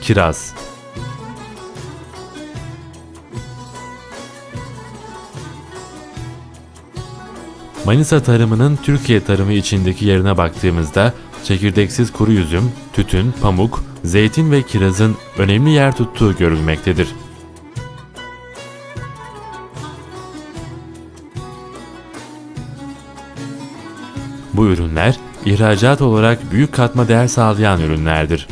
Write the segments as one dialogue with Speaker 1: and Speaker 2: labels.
Speaker 1: kiraz. Manisa tarımının Türkiye tarımı içindeki yerine baktığımızda çekirdeksiz kuru üzüm, tütün, pamuk, zeytin ve kirazın önemli yer tuttuğu görülmektedir. Bu ürünler ihracat olarak büyük katma değer sağlayan ürünlerdir.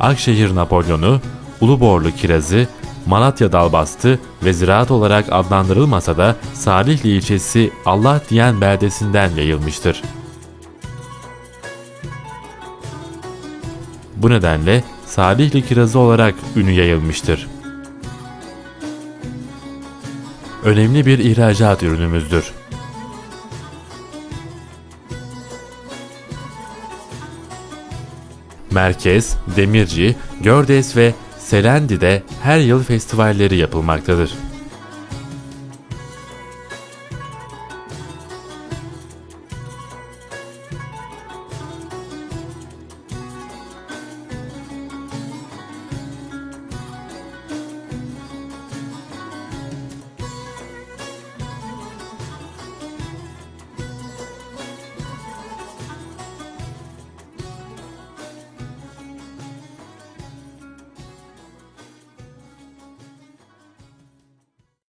Speaker 1: Akşehir Napolyonu, Uluborlu kirazı, Malatya dalbastı ve ziraat olarak adlandırılmasa da Salihli ilçesi Allah diyen beldesinden yayılmıştır. Bu nedenle Salihli kirazı olarak ünü yayılmıştır. Önemli bir ihracat ürünümüzdür. Merkez, Demirci, Gördes ve Selendi'de her yıl festivalleri yapılmaktadır.